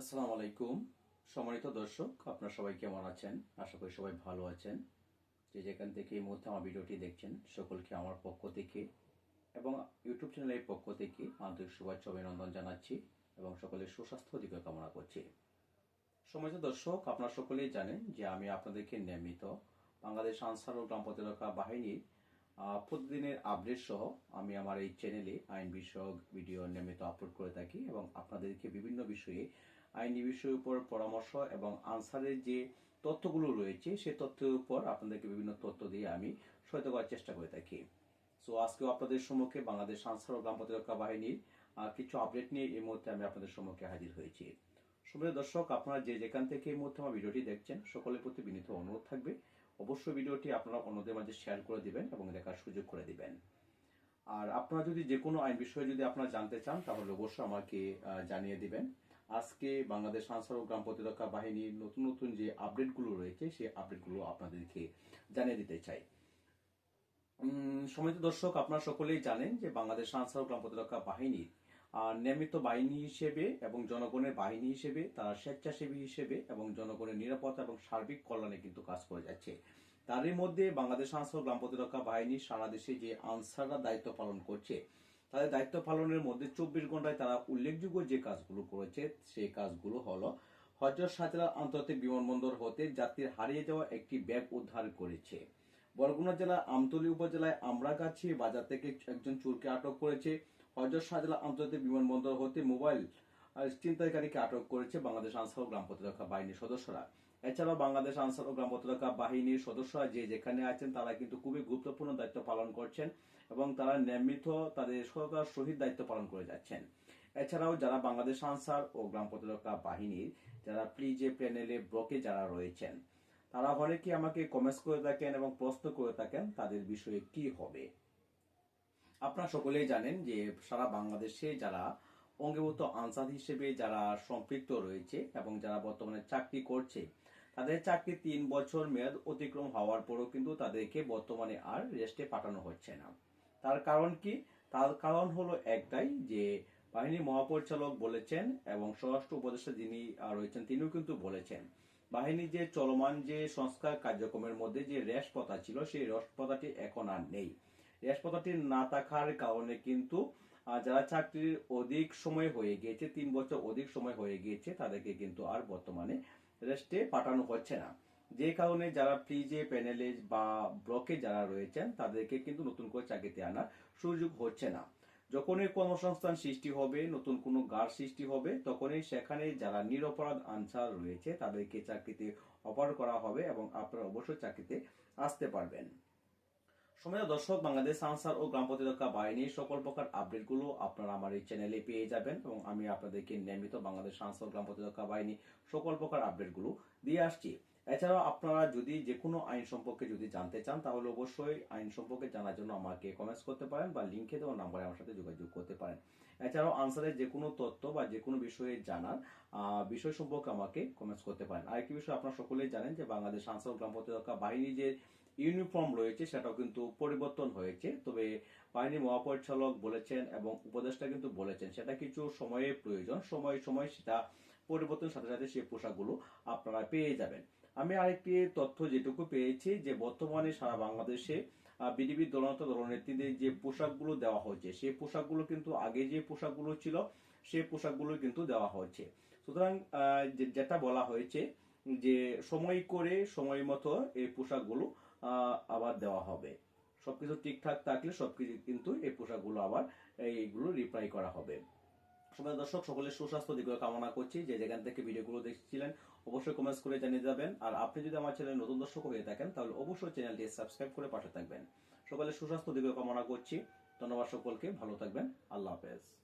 আসসালামু আলাইকুম। সম্মানিত দর্শক, আপনারা সবাই কেমন আছেন? আশা করি সবাই ভালো আছেন। যে যেখান থেকে এই মুহূর্তে আমার ভিডিওটি দেখছেন, সকলকে আমার পক্ষ থেকে এবং ইউটিউব চ্যানেলের পক্ষ থেকে আন্তরিক শুভেচ্ছা অভিনন্দন জানাচ্ছি এবং সকলের সুস্বাস্থ্য দিকে কামনা করছি। সম্মানিত দর্শক, আপনারা সকলেই জানেন যে আমি আপনাদেরকে নিয়মিত বাংলাদেশ আনসার ও গ্রাম প্রতিরক্ষা বাহিনীর প্রতিদিনের আপডেট সহ আমি আমার এই চ্যানেলে আইন বিষয়ক ভিডিও নিয়মিত আপলোড করে থাকি এবং আপনাদেরকে বিভিন্ন বিষয়ে আইনি বিষয়ের উপর পরামর্শ এবং আনসারের যে তথ্যগুলো রয়েছে সেই তথ্যের উপর আপনাদেরকে বিভিন্ন তথ্য দিয়ে আমি সহায়তা করার চেষ্টা করে থাকি। সো আজকেও আপনাদের সম্মুখে বাংলাদেশ আনসার ও গ্রাম প্রতিরক্ষা বাহিনীর কিছু আপডেট নিয়ে এই মুহূর্তে আমি আপনাদের সম্মুখে হাজির হয়েছি। সুপ্রিয় দর্শক, আপনারা যে যেখান থেকে এই মুহূর্তে আমার ভিডিওটি দেখছেন, সকলের প্রতি বিনীত অনুরোধ থাকবে। অবশ্যই ভিডিওটি আপনারা অন্যদের মাঝে শেয়ার করে দিবেন এবং দেখার সুযোগ করে দিবেন। আর আপনারা যদি যে কোনো আইন বিষয়ে যদি আপনারা জানতে চান, তাহলে অবশ্যই আমাকে জানিয়ে দিবেন। আজকে বাংলাদেশ আনসার ও গ্রাম প্রতিরক্ষা বাহিনীর নতুন নতুন যে আপডেটগুলো রয়েছে, সেই আপডেটগুলো আপনাদেরকে জানিয়ে দিতে চাই। সম্মানিত দর্শক, আপনারা সকলেই জানেন যে বাংলাদেশ আনসার ও গ্রাম প্রতিরক্ষা বাহিনীর নিয়মিত বাহিনী হিসেবে এবং জনগণের বাহিনী হিসেবে, তারা স্বেচ্ছাসেবী হিসেবে এবং জনগণের নিরাপত্তা এবং সার্বিক কল্যাণে কিন্তু কাজ করে যাচ্ছে। তারই মধ্যে বাংলাদেশ আনসার গ্রাম প্রতিরক্ষা বাহিনী সারা দেশে যে আনসাররা দায়িত্ব পালন করছে তাদের দায়িত্ব পালনের মধ্যে চব্বিশ ঘন্টায় তারা উল্লেখযোগ্য যে কাজগুলো করেছে সেই কাজগুলো হলো হজরত শাহজালাল আন্তর্জাতিক বিমানবন্দর হতে যাত্রীর হারিয়ে যাওয়া একটি ব্যাগ উদ্ধার করেছে। বরগুনা জেলার আমতলী উপজেলায় আমরাগাছি বাজার থেকে একজন চোরকে আটক করেছে। হজরত শাহজালাল আন্তর্জাতিক বিমানবন্দর হতে মোবাইল আহ, ছিনতাইকারীকে আটক করেছে বাংলাদেশ আনসার গ্রাম প্রতিরক্ষা বাহিনীর সদস্যরা। এছাড়াও বাংলাদেশ আনসার ও গ্রাম বাহিনীর সদস্যরা যে যেখানে আছেন, তারা কিন্তু খুবই গুরুত্বপূর্ণ দায়িত্ব পালন করছেন এবং তারা নিয়মিত তাদের সরকার শহীদ দায়িত্ব পালন করে যাচ্ছেন। এছাড়াও যারা বাংলাদেশ আনসার ও গ্রাম প্রতিরক্ষা বাহিনীর, যারা প্লিজে প্যানেলে, ব্লকে যারা রয়েছেন, তারা অনেকে আমাকে কমেন্টস করে থাকেন এবং প্রশ্ন করে থাকেন, তাদের বিষয়ে কি হবে? আপনারা সকলেই জানেন যে সারা বাংলাদেশে যারা অঙ্গীভূত আনসার হিসেবে যারা সম্পৃক্ত রয়েছে এবং যারা বর্তমানে চাকরি করছে তাদের চাকরি তিন বছর মেয়াদ অতিক্রম হওয়ার পরও কিন্তু তাদেরকে বর্তমানে আর রেস্টে পাঠানো হচ্ছে না। তার কারণ কি? তার কারণ হলো একটাই যে বাহিনী মহাপরিচালক বলেছেন এবং স্বরাষ্ট্র উপদেষ্টা যিনি রয়েছেন তিনিও কিন্তু বলেছেন, বাহিনী যে চলমান যে সংস্কার কার্যক্রমের মধ্যে যে রেশ প্রথা ছিল, সেই রেশ প্রথাটি এখন আর নেই। রেশ প্রথাটি না থাকার কারণে কিন্তু যারা চাকরির অধিক সময় হয়ে গিয়েছে, তিন বছর অধিক সময় হয়ে গিয়েছে, তাদেরকে কিন্তু আর বর্তমানে রেস্টে পাঠানো হচ্ছে না। যে কারণে যারা ফ্রিজে, প্যানেলে বা ব্লকে যারা রয়েছেন, তাদেরকে কিন্তু নতুন করে চাকরিতে আনার সুযোগ হচ্ছে না। যখনই কর্মসংস্থান সৃষ্টি হবে, নতুন কোনো গার সৃষ্টি হবে, তখনই সেখানে যারা নিরপরাধ আনসার রয়েছে, তাদেরকে চাকরিতে অফার করা হবে এবং আপনারা অবশ্যই চাকরিতে আসতে পারবেন। সময় দর্শক, বাংলাদেশ আনসার ও গ্রাম প্রতিরক্ষা বাহিনীর সকল প্রকার আপডেটগুলো আপনারা আমার এই চ্যানেলে পেয়ে যাবেন এবং আমি আপনাদেরকে নিয়মিত বাংলাদেশ আনসার গ্রাম প্রতিরক্ষা বাহিনী সকল প্রকার আপডেটগুলো দিয়ে আসছি। এছাড়াও আপনারা যদি যে কোনো আইন সম্পর্কে যদি জানতে চান, তাহলে অবশ্যই আইন সম্পর্কে জানার জন্য আমাকে কমেন্টস করতে পারেন বা লিঙ্কে দেওয়া নাম্বারে আমার সাথে যোগাযোগ করতে পারেন। এছাড়াও আনসারের যে কোনো তথ্য বা যে কোনো বিষয়ে জানার বিষয় সম্পর্কে আমাকে কমেন্টস করতে পারেন। আরেকটি বিষয় আপনারা সকলেই জানেন যে বাংলাদেশ আনসার গ্রাম প্রতিরক্ষা বাহিনী যে ইউনিফর্ম রয়েছে, সেটাও কিন্তু পরিবর্তন হয়েছে। তবে বাহিনী মহাপরিচালক বলেছেন এবং উপদেষ্টা কিন্তু বলেছেন, সেটা কিছু সময়ের প্রয়োজন। সময় সময় সেটা পরিবর্তনের সাথে সাথে সেই পোশাকগুলো আপনারা পেয়ে যাবেন। আমি আরেকটি তথ্য যেটুকু পেয়েছি, যে বর্তমানে সারা বাংলাদেশে বিডিবি দলনত দলনেত্রীদের যে পোশাকগুলো দেওয়া হয়েছে, সেই পোশাকগুলো কিন্তু আগে যে পোশাকগুলো ছিল, সেই পোশাকগুলো কিন্তু দেওয়া হয়েছে। সুতরাং যেটা বলা হয়েছে, যে সময় করে, সময় মতো এই পোশাকগুলো আবার দেওয়া হবে। সবকিছু ঠিকঠাক থাকলে সবকিছু কিন্তু এই পোশাকগুলো আবার এইগুলো রিপ্লাই করা হবে। সবাই দর্শক, সকলের সুস্বাস্থ্য দিকে কামনা করছি। যে যেখান থেকে ভিডিওগুলো দেখছিলেন, অবশ্যই কমেন্টস করে জানিয়ে যাবেন। আর আপনি যদি আমার চ্যানেল নতুন দর্শক হয়ে থাকেন, তাহলে অবশ্যই চ্যানেলটি সাবস্ক্রাইব করে পাশে থাকবেন। সকলের সুস্বাস্থ্য দিকে কামনা করছি। ধন্যবাদ সকলকে, ভালো থাকবেন। আল্লাহ হাফেজ।